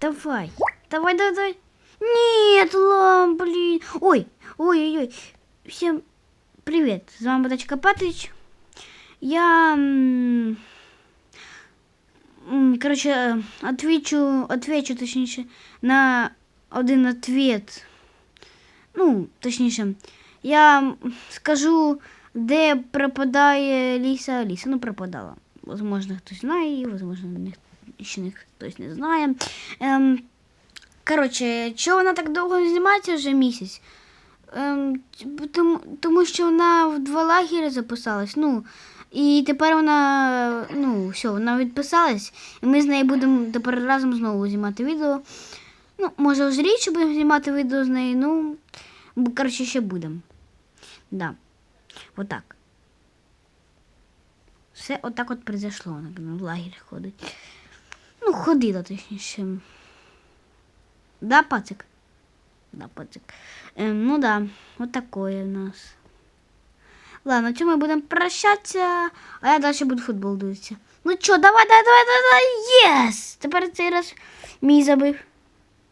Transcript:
Давай. Давай, давай, давай. Нет, лам, блин. Ой, ой-ой-ой. Всем привет. З вами Батачка Патрич. Я... м, м, Короче, отвечу, отвечу, точніше, на один ответ. Ну, точніше, я м, скажу, де пропадає Ліса Аліса. Ну, пропадала. Возможно, хтось знає її, возможно, ні- Ще хтось не знає. Ем, коротше, чого вона так довго не знімається вже місяць? Ем, тому, тому що вона в два лагері записалась. Ну, і тепер вона, ну, все, вона відписалась, і ми з нею будемо тепер разом знову знімати відео. Ну, може, вже рідше будемо знімати відео з нею, ну, коротше, ще будемо. Да. Отак. Все отак от произошло. Вона в лагерь ходить. Ну, ходила, точніше. Да, пацик? Да, пацик. Ем, ну да, вот такое у нас. Ладно, что мы будем прощаться, а я дальше буду футбол дивитися. Ну что, давай, давай, давай, давай, єс! Тепер цей раз мій забив.